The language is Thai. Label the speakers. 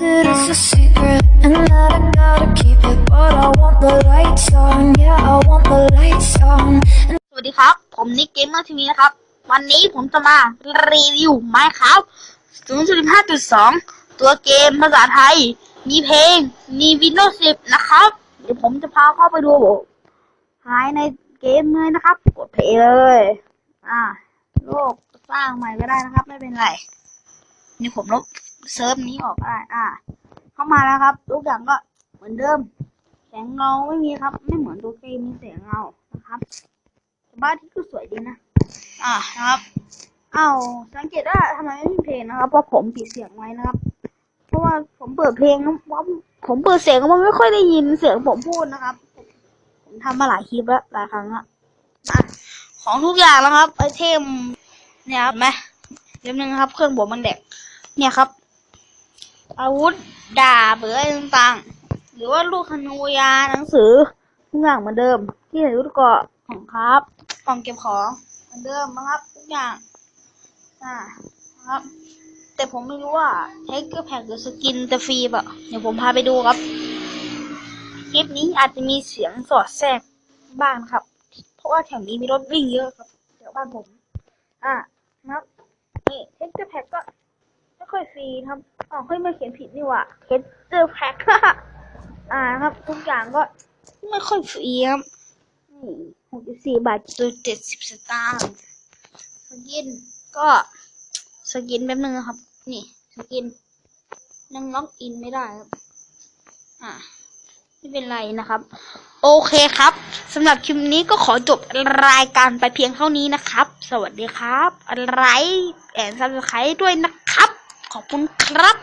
Speaker 1: that it's a secret and that I gotta keep it, but I want the lights on. Yeah, I want the lights on.
Speaker 2: สวัสดีครับ ผมนิกเกมเมอร์ทีวีนะครับ วันนี้ผมจะมารีวิวไมค์ครับ0.5.2 ตัวเกมภาษาไทย มีเพลง มี Windows 10 นะครับ เดี๋ยวผมจะพาเข้าไปดูภายในเกมเลยนะครับ กดเพลเลย อ่า โลกสร้างใหม่ก็ได้นะครับ ไม่เป็นไรนี่ผมลบ เซิร์ฟนี้ออกก็ได้ อ่า เข้ามาแล้วครับ ทุกอย่างก็เหมือนเดิม แสงเงาไม่มีครับ ไม่เหมือนตัวเกมมีแสงเงานะครับบ้านที่ก็สวยดีนะ อ่านะครับ เอาวสังเกตว่าทำไมไม่มีเพลงนะครับ เพราะผมปิดเสียงไว้นะครับ เพราะว่าผมเปิดเพลงนะเพราะผมเปิดเสียงมันไม่ค่อยได้ยินเสียงผมพูดนะครับ ผมทำมาหลายคลิปแล้วหลายครั้งละอะของทุกอย่างแล้วครับไอเทมเนี่ยครับเห็นไหมเล่มนึงครับ เครื่องบวกมันแดกเนี่ยครับ อาวุธดาบหรืออะไรต่างๆ หรือว่าลูกธนูยาหนังสือทุกอย่างเหมือนเดิม ที่ใส่ชุดเกราะของครับกล่องเก็บของเหมือนเดิมนะครับทุกอย่างอ่านะครับ แต่ผมไม่รู้ว่าเทคเกอร์แพ็กหรือสกินจะฟรีเปล่ะเดี๋ยวผมพาไปดูครับคลิปนี้อาจจะมีเสียงสอดแทรกบ้างครับ เพราะว่าแถวนี้มีรถวิ่งเยอะครับแถวบ้านผม อ่านะครับนี่เทคเกอร์แพ็กก็ไม่ค่อยฟรีครับ อ๋อเฮ้ยไม่เขียนผิดนี่หว่าเทคเกอร์แพ็กอ่าครับ ทุกอย่างก็ไม่ค่อยฟรีครับนี่หกสิบสี่บาทจุดเจ็ดสิบสตางค์สกินก็สกินแป๊บนึงนะครับ นี่สกินยังล็อกอินไม่ได้ครับ อ่าไม่เป็นไรนะครับ โอเคครับสำหรับคลิปนี้ก็ขอจบรายการไปเพียงเท่านี้นะครับ สวัสดีครับ ไลค์แอนซับสไครต์ด้วยนะครับ ขอบคุณครับ